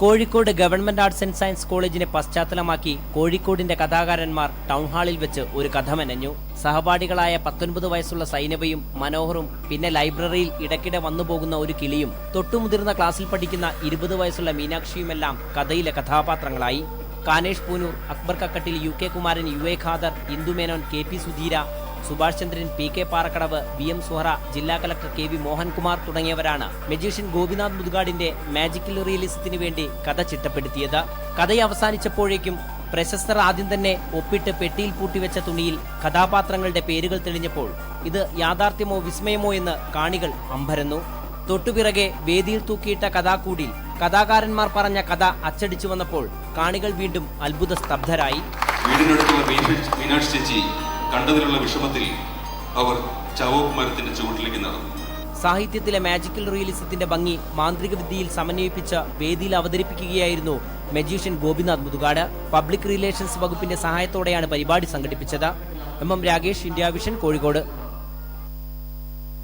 Kozhikode government arts and science കോളേജിനെ പശ്ചാത്തലമാക്കി കോഴിക്കോടിന്റെ കഥാകാരന്മാർ ടൗൺ ഹാളിൽ വെച്ച് ഒരു കഥ മെനഞ്ഞു സഹപാഠികളായ പത്തൊൻപത് വയസ്സുള്ള സൈനബയും മനോഹറും പിന്നെ ലൈബ്രറിയിൽ ഇടയ്ക്കിടെ വന്നുപോകുന്ന ഒരു കിളിയും തൊട്ടുമുതിർന്ന ക്ലാസ്സിൽ പഠിക്കുന്ന ഇരുപത് വയസ്സുള്ള മീനാക്ഷിയുമെല്ലാം കഥയിലെ കഥാപാത്രങ്ങളായി. Kanesh Poonoor Akbar Kakkattil U K Kumaran U A Khader Indu Menon K P Sudheera Subhash Chandran P K Parakkadavu V M Suhara ജില്ലാ കലക്ടർ കെ വി മോഹൻകുമാർ തുടങ്ങിയവരാണ് മജീഷ്യൻ ഗോപിനാഥ് മുതുകാടിന്റെ മാജിക്കൽ റിയലിസത്തിന് വേണ്ടി കഥ ചിട്ടപ്പെടുത്തിയത്. കഥ അവസാനിച്ചപ്പോഴേക്കും പ്രശസ്തർ ആദ്യം തന്നെ ഒപ്പിട്ട് പെട്ടിയിൽ പൂട്ടിവെച്ച തുണിയിൽ കഥാപാത്രങ്ങളുടെ പേരുകൾ തെളിഞ്ഞപ്പോൾ ഇത് യാഥാർത്ഥ്യമോ വിസ്മയമോ എന്ന് കാണികൾ അമ്പരന്നു. തൊട്ടുപിറകെ വേദിയിൽ തൂക്കിയിട്ട കഥാകൂടിൽ കഥാകാരന്മാർ പറഞ്ഞ കഥ അച്ചടിച്ചു വന്നപ്പോൾ കാണികൾ വീണ്ടും അത്ഭുത സ്തബ്ധരായി വീടിനടുത്തുള്ള മീനാക്ഷി ചേച്ചി കണ്ടതിലുള്ള വിഷമത്തിൽ അവർ ചവോക്ക് മരത്തിന്റെ ചുവട്ടിലേക്ക് നടന്നു. സാഹിത്യത്തിലെ മാജിക്കൽ റിയലിസത്തിന്റെ ഭംഗി മാന്ത്രിക വിദ്യയിൽ സമന്വയിപ്പിച്ച് വേദിയിൽ അവതരിപ്പിക്കുകയായിരുന്നു magician Gopinath Muthukad. Public relations വകുപ്പിന്റെ സഹായത്തോടെയാണ് പരിപാടി സംഘടിപ്പിച്ചത്. M M Rakesh India Vision Kozhikode.